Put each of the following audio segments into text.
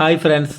Hi friends.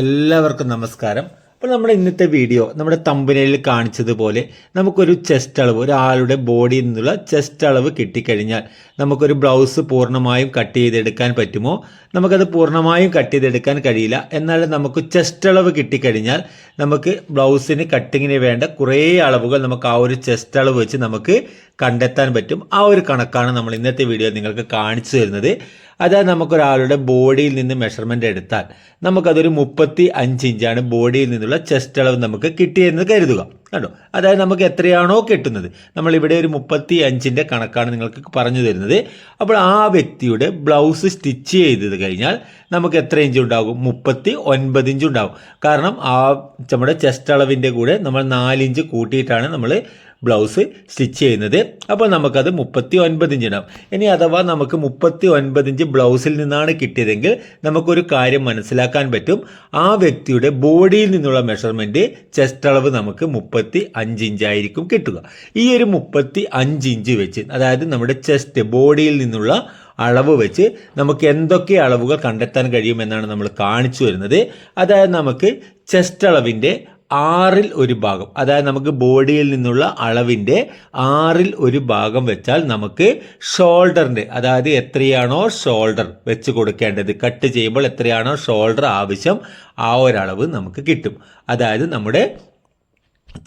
എല്ലാവർക്കും നമസ്കാരം. അപ്പോൾ നമ്മുടെ ഇന്നത്തെ വീഡിയോ നമ്മുടെ തമ്പനയിൽ കാണിച്ചതുപോലെ നമുക്കൊരു ചെസ്റ്റ് അളവ് ഒരാളുടെ ബോഡിയിൽ നിന്നുള്ള ചെസ്റ്റ് അളവ് കിട്ടിക്കഴിഞ്ഞാൽ നമുക്കൊരു ബ്ലൗസ് പൂർണമായും കട്ട് ചെയ്തെടുക്കാൻ പറ്റുമോ? നമുക്കത് പൂർണമായും കട്ട് ചെയ്തെടുക്കാൻ കഴിയില്ല. എന്നാൽ നമുക്ക് ചെസ്റ്റ് അളവ് കിട്ടിക്കഴിഞ്ഞാൽ നമുക്ക് ബ്ലൗസിന് കട്ടിങ്ങിന് വേണ്ട കുറേ അളവുകൾ നമുക്ക് ആ ഒരു ചെസ്റ്റ് അളവ് വെച്ച് നമുക്ക് കണ്ടെത്താൻ പറ്റും. ആ ഒരു കണക്കാണ് നമ്മൾ ഇന്നത്തെ വീഡിയോ നിങ്ങൾക്ക് കാണിച്ചു തരുന്നത്. അതായത് നമുക്കൊരാളുടെ ബോഡിയിൽ നിന്ന് മെഷർമെന്റ് എടുത്താൽ നമുക്കതൊരു മുപ്പത്തി അഞ്ച് ഇഞ്ചാണ് ബോഡിയിൽ നിന്നുള്ള ചെസ്റ്റ് അളവ് നമുക്ക് കിട്ടിയെന്ന് കരുതുക. കണ്ടോ? അതായത് നമുക്ക് എത്രയാണോ കിട്ടുന്നത്. നമ്മളിവിടെ ഒരു മുപ്പത്തി അഞ്ചിന്റെ കണക്കാണ് നിങ്ങൾക്ക് പറഞ്ഞു തരുന്നത്. അപ്പോൾ ആ വ്യക്തിയുടെ ബ്ലൗസ് സ്റ്റിച്ച് ചെയ്തത് കഴിഞ്ഞാൽ നമുക്ക് എത്ര ഇഞ്ച് ഉണ്ടാകും? മുപ്പത്തി ഒൻപത് ഇഞ്ച് ഉണ്ടാകും. കാരണം ആ നമ്മുടെ ചെസ്റ്റ് അളവിന്റെ കൂടെ നമ്മൾ നാലിഞ്ച് കൂട്ടിയിട്ടാണ് നമ്മൾ ബ്ലൗസ് സ്റ്റിച്ച് ചെയ്യുന്നത്. അപ്പോൾ നമുക്കത് മുപ്പത്തി ഒൻപത് ഇഞ്ച് ഉണ്ടാവും ഇനി അഥവാ നമുക്ക് മുപ്പത്തി ഒൻപത് ഇഞ്ച് ബ്ലൗസിൽ നിന്നാണ് കിട്ടിയതെങ്കിൽ നമുക്കൊരു കാര്യം മനസ്സിലാക്കാൻ പറ്റും. ആ വ്യക്തിയുടെ ബോഡിയിൽ നിന്നുള്ള മെഷർമെന്റ് ചെസ്റ്റ് അളവ് നമുക്ക് മുപ്പത്തി അഞ്ച് ഇഞ്ചായിരിക്കും കിട്ടുക. ഈ ഒരു മുപ്പത്തി അഞ്ച് ഇഞ്ച് വെച്ച് അതായത് നമ്മുടെ ചെസ്റ്റ് ബോഡിയിൽ നിന്നുള്ള അളവ് വെച്ച് നമുക്ക് എന്തൊക്കെ അളവുകൾ കണ്ടെത്താൻ കഴിയുമെന്നാണ് നമ്മൾ കാണിച്ചു വരുന്നത്. അതായത് നമുക്ക് ചെസ്റ്റ് അളവിന്റെ ആറിൽ ഒരു ഭാഗം. അതായത് നമുക്ക് ബോഡിയിൽ നിന്നുള്ള അളവിന്റെ ആറിൽ ഒരു ഭാഗം വെച്ചാൽ നമുക്ക് ഷോൾഡറിന്റെ അതായത് എത്രയാണോ ഷോൾഡർ വെച്ച് കൊടുക്കേണ്ടത്. കട്ട് ചെയ്യുമ്പോൾ എത്രയാണോ ഷോൾഡർ ആവശ്യം ആ ഒരളവ് നമുക്ക് കിട്ടും. അതായത് നമ്മുടെ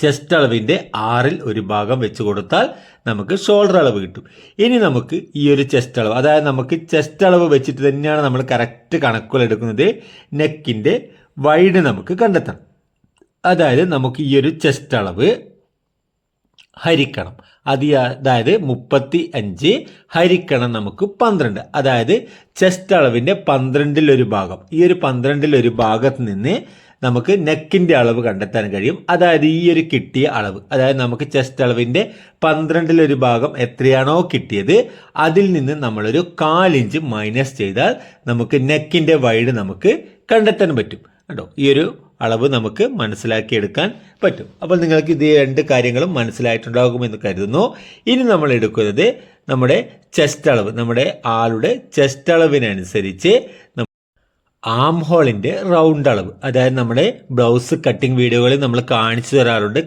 ചെസ്റ്റ് അളവിന്റെ ആറിൽ ഒരു ഭാഗം വെച്ച് കൊടുത്താൽ നമുക്ക് ഷോൾഡർ അളവ് കിട്ടും. ഇനി നമുക്ക് ഈ ഒരു ചെസ്റ്റ് അളവ് അതായത് നമുക്ക് ചെസ്റ്റ് അളവ് വെച്ചിട്ട് തന്നെയാണ് നമ്മൾ കറക്റ്റ് കണക്കുകൾ എടുക്കുന്നത്. നെക്കിന്റെ വൈഡ് നമുക്ക് കണ്ടെത്തണം. അതായത് നമുക്ക് ഈ ഒരു ചെസ്റ്റ് അളവ് ഹരിക്കണം. അത് അതായത് മുപ്പത്തി അഞ്ച് ഹരിക്കണം നമുക്ക് പന്ത്രണ്ട്. അതായത് ചെസ്റ്റ് അളവിന്റെ പന്ത്രണ്ടിലൊരു ഭാഗം. ഈ ഒരു പന്ത്രണ്ടിലൊരു ഭാഗത്ത് നിന്ന് നമുക്ക് നെക്കിന്റെ അളവ് കണ്ടെത്താൻ കഴിയും. അതായത് ഈ ഒരു കിട്ടിയ അളവ്. അതായത് നമുക്ക് ചെസ്റ്റ് അളവിന്റെ പന്ത്രണ്ടിലൊരു ഭാഗം എത്രയാണോ കിട്ടിയത് അതിൽ നിന്ന് നമ്മളൊരു കാലിഞ്ച് മൈനസ് ചെയ്താൽ നമുക്ക് നെക്കിന്റെ വൈഡ് നമുക്ക് കണ്ടെത്താൻ പറ്റും. കേട്ടോ ഈ ഒരു അളവ് നമുക്ക് മനസ്സിലാക്കിയെടുക്കാൻ പറ്റും. അപ്പോൾ നിങ്ങൾക്ക് ഇത് രണ്ട് കാര്യങ്ങളും മനസ്സിലായിട്ടുണ്ടാകുമെന്ന് കരുതുന്നു. ഇനി നമ്മൾ എടുക്കുന്നത് നമ്മുടെ ചെസ്റ്റ് അളവ് നമ്മുടെ ആളുടെ ചെസ്റ്റ് അളവിനനുസരിച്ച് ആം ഹോളിന്റെ റൗണ്ട് അളവ്. അതായത് നമ്മുടെ ബ്ലൗസ് കട്ടിംഗ് വീഡിയോകളിൽ നമ്മൾ കാണിച്ചു തരാറുണ്ട്.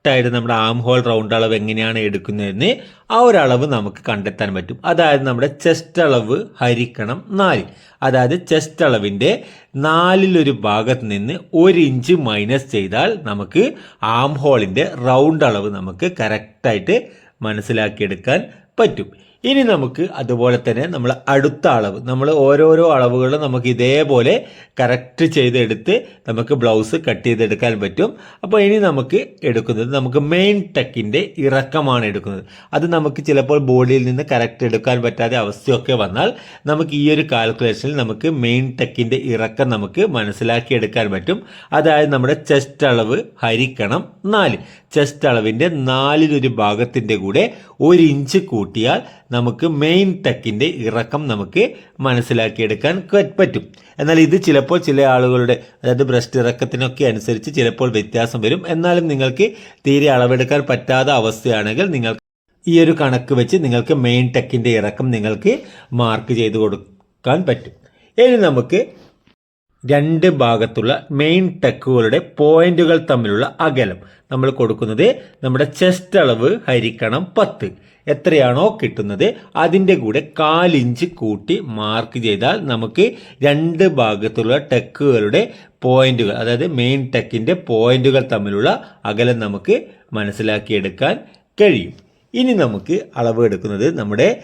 കറക്റ്റായിട്ട് നമ്മുടെ ആം ഹോൾ റൗണ്ട് അളവ് എങ്ങനെയാണ് എടുക്കുന്നതെന്ന് ആ ഒരു അളവ് നമുക്ക് കണ്ടെത്താൻ പറ്റും. അതായത് നമ്മുടെ ചെസ്റ്റ് അളവ് ഹരിക്കണം നാല്. അതായത് ചെസ്റ്റ് അളവിന്റെ നാലിലൊരു ഭാഗത്ത് നിന്ന് ഒരു ഇഞ്ച് മൈനസ് ചെയ്താൽ നമുക്ക് ആം ഹോളിന്റെ റൗണ്ട് അളവ് നമുക്ക് കറക്റ്റായിട്ട് മനസ്സിലാക്കിയെടുക്കാൻ പറ്റും. ഇനി നമുക്ക് അതുപോലെ തന്നെ നമ്മൾ അടുത്ത അളവ് നമ്മൾ ഓരോരോ അളവുകളും നമുക്ക് ഇതേപോലെ കറക്റ്റ് ചെയ്തെടുത്ത് നമുക്ക് ബ്ലൗസ് കട്ട് ചെയ്തെടുക്കാൻ പറ്റും. അപ്പോൾ ഇനി നമുക്ക് എടുക്കുന്നത് നമുക്ക് മെയിൻ ടെക്കിന്റെ ഇറക്കമാണ് എടുക്കുന്നത്. അത് നമുക്ക് ചിലപ്പോൾ ബോഡിയിൽ നിന്ന് കറക്റ്റ് എടുക്കാൻ പറ്റാതെ അവസ്ഥയൊക്കെ വന്നാൽ നമുക്ക് ഈ ഒരു കാൽക്കുലേഷനിൽ നമുക്ക് മെയിൻ ടെക്കിന്റെ ഇറക്കം നമുക്ക് മനസ്സിലാക്കി എടുക്കാൻ പറ്റും. അതായത് നമ്മുടെ ചെസ്റ്റ് അളവ് ഹരിക്കണം നാല്. ചെസ്റ്റ് അളവിന്റെ നാലിലൊരു ഭാഗത്തിന്റെ കൂടെ ഒരു ഇഞ്ച് കൂട്ടിയാൽ നമുക്ക് മെയിൻ ടെക്കിന്റെ ഇറക്കം നമുക്ക് മനസ്സിലാക്കിയെടുക്കാൻ പറ്റും. എന്നാൽ ഇത് ചിലപ്പോൾ ചില ആളുകളുടെ അതായത് ബ്രസ്റ്റ് ഇറക്കത്തിനൊക്കെ അനുസരിച്ച് ചിലപ്പോൾ വ്യത്യാസം വരും. എന്നാലും നിങ്ങൾക്ക് തീരെ അളവെടുക്കാൻ പറ്റാത്ത അവസ്ഥയാണെങ്കിൽ നിങ്ങൾ ഈ ഒരു കണക്ക് വെച്ച് നിങ്ങൾക്ക് മെയിൻ ടെക്കിന്റെ ഇറക്കം നിങ്ങൾക്ക് മാർക്ക് ചെയ്ത് കൊടുക്കാൻ പറ്റും. ഇനി നമുക്ക് രണ്ട് ഭാഗത്തുള്ള മെയിൻ ടെക്കുകളുടെ പോയിന്റുകൾ തമ്മിലുള്ള അകലം. നമ്മൾ കൊടുക്കുന്നത് നമ്മുടെ ചെസ്റ്റ് അളവ് ഹരിക്കണം പത്ത്. എത്രയാണോ കിട്ടുന്നത് അതിന്റെ കൂടെ കാലിഞ്ച് കൂട്ടി മാർക്ക് ചെയ്താൽ നമുക്ക് രണ്ട് ഭാഗത്തുള്ള ടെക്കുകളുടെ പോയിന്റുകൾ അതായത് മെയിൻ ടെക്കിന്റെ പോയിന്റുകൾ തമ്മിലുള്ള അകലം നമുക്ക് മനസ്സിലാക്കിയെടുക്കാൻ കഴിയും. ഇനി നമുക്ക് അളവ് എടുക്കുന്നത് നമ്മുടെ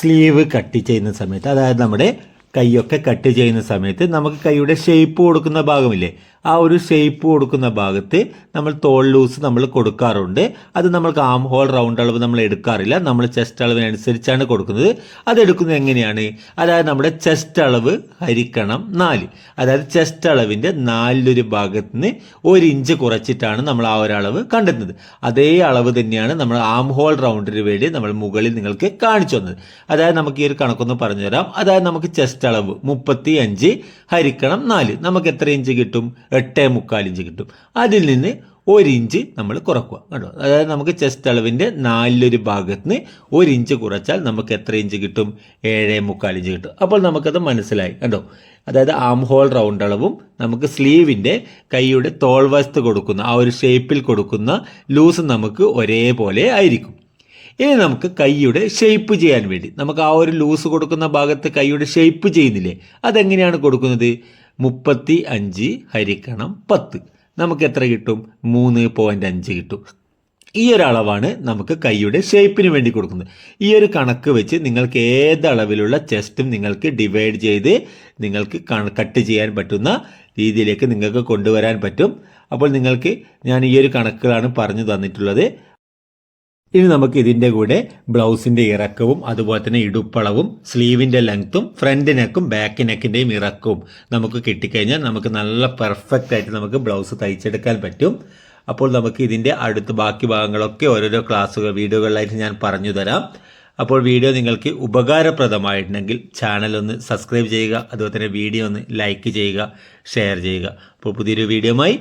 സ്ലീവ് കട്ട് ചെയ്യുന്ന സമയത്ത് അതായത് നമ്മുടെ കൈയൊക്കെ കട്ട് ചെയ്യുന്ന സമയത്ത് നമുക്ക് കൈയുടെ ഷേപ്പ് കൊടുക്കുന്ന ഭാഗമില്ലേ? ആ ഒരു ഷേപ്പ് കൊടുക്കുന്ന ഭാഗത്ത് നമ്മൾ തോൾ ലൂസ് നമ്മൾ കൊടുക്കാറുണ്ട്. അത് നമ്മൾക്ക് ആം ഹോൾ റൗണ്ട് അളവ് നമ്മൾ എടുക്കാറില്ല. നമ്മൾ ചെസ്റ്റ് അളവിനനുസരിച്ചാണ് കൊടുക്കുന്നത്. അത് എടുക്കുന്നത് എങ്ങനെയാണ്? അതായത് നമ്മുടെ ചെസ്റ്റ് അളവ് ഹരിക്കണം നാല്. അതായത് ചെസ്റ്റ് അളവിന്റെ നാലിലൊരു ഭാഗത്ത് നിന്ന് ഒരു ഇഞ്ച് കുറച്ചിട്ടാണ് നമ്മൾ ആ ഒരളവ് കണ്ടെത്തുന്നത്. അതേ അളവ് തന്നെയാണ് നമ്മൾ ആം ഹോൾ റൗണ്ടിന് വേണ്ടി നമ്മൾ മുകളിൽ നിങ്ങൾക്ക് കാണിച്ചു തന്നത്. അതായത് നമുക്ക് ഈ ഒരു കണക്കൊന്ന് പറഞ്ഞു തരാം അതായത് നമുക്ക് ചെസ്റ്റ് അളവ് മുപ്പത്തി അഞ്ച് ഹരിക്കണം നാല്. നമുക്ക് എത്ര ഇഞ്ച് കിട്ടും? എട്ട് മുക്കാൽ ഇഞ്ച് കിട്ടും. അതിൽ നിന്ന് ഒരു ഇഞ്ച് നമ്മൾ കുറക്കുക. കേട്ടോ അതായത് നമുക്ക് ചെസ്റ്റ് അളവിന്റെ നാലിലൊരു ഭാഗത്ത് നിന്ന് ഇഞ്ച് കുറച്ചാൽ നമുക്ക് എത്ര ഇഞ്ച് കിട്ടും? ഏഴേ മുക്കാൽ ഇഞ്ച് കിട്ടും. അപ്പോൾ നമുക്കത് മനസ്സിലായി. കേട്ടോ അതായത് ആം ഹോൾ റൗണ്ട് അളവും നമുക്ക് സ്ലീവിന്റെ കൈയുടെ തോൾവശത്ത് കൊടുക്കുന്ന ആ ഒരു ഷേപ്പിൽ കൊടുക്കുന്ന ലൂസ് നമുക്ക് ഒരേപോലെ ആയിരിക്കും. ഇനി നമുക്ക് കൈയുടെ ഷേപ്പ് ചെയ്യാൻ വേണ്ടി. നമുക്ക് ആ ഒരു ലൂസ് കൊടുക്കുന്ന ഭാഗത്ത് കൈയുടെ ഷേപ്പ് ചെയ്യുന്നില്ലേ? അതെങ്ങനെയാണ് കൊടുക്കുന്നത്? മുപ്പത്തി അഞ്ച് ഹരിക്കണം പത്ത്. നമുക്ക് എത്ര കിട്ടും? മൂന്ന് പോയിന്റ് അഞ്ച് കിട്ടും. ഈ ഒരു അളവാണ് നമുക്ക് കൈയുടെ ഷേപ്പിന് വേണ്ടി കൊടുക്കുന്നത്. ഈ ഒരു കണക്ക് വെച്ച് നിങ്ങൾക്ക് ഏത് അളവിലുള്ള ചെസ്റ്റും നിങ്ങൾക്ക് ഡിവൈഡ് ചെയ്ത് നിങ്ങൾക്ക് കട്ട് ചെയ്യാൻ പറ്റുന്ന രീതിയിലേക്ക് നിങ്ങൾക്ക് കൊണ്ടുവരാൻ പറ്റും. അപ്പോൾ നിങ്ങൾക്ക് ഞാൻ ഈ ഒരു കണക്കുകളാണ് പറഞ്ഞു തന്നിട്ടുള്ളത്. ഇനി നമുക്ക് ഇതിന്റെ കൂടെ ബ്ലൗസിന്റെ ഇറക്കവും അതുപോലെ തന്നെ ഇടുപ്പളവും സ്ലീവിന്റെ ലെങ്ത്തും ഫ്രണ്ട് നെക്കും ബാക്ക് നെക്കിന്റെയും ഇറക്കവും നമുക്ക് കിട്ടിക്കഴിഞ്ഞാൽ നമുക്ക് നല്ല പെർഫെക്റ്റ് ആയിട്ട് നമുക്ക് ബ്ലൗസ് തയ്ച്ചെടുക്കാൻ പറ്റും. അപ്പോൾ നമുക്ക് ഇതിന്റെ അടുത്ത ബാക്കി ഭാഗങ്ങളൊക്കെ ഓരോരോ ക്ലാസ്സുകൾ വീഡിയോകളിലായിട്ട് ഞാൻ പറഞ്ഞു തരാം. അപ്പോൾ വീഡിയോ നിങ്ങൾക്ക് ഉപകാരപ്രദമായിട്ടുണ്ടെങ്കിൽ ചാനൽ ഒന്ന് സബ്സ്ക്രൈബ് ചെയ്യുക അതുപോലെ തന്നെ വീഡിയോ ഒന്ന് ലൈക്ക് ചെയ്യുക ഷെയർ ചെയ്യുക. അപ്പോൾ പുതിയൊരു വീഡിയോയുമായി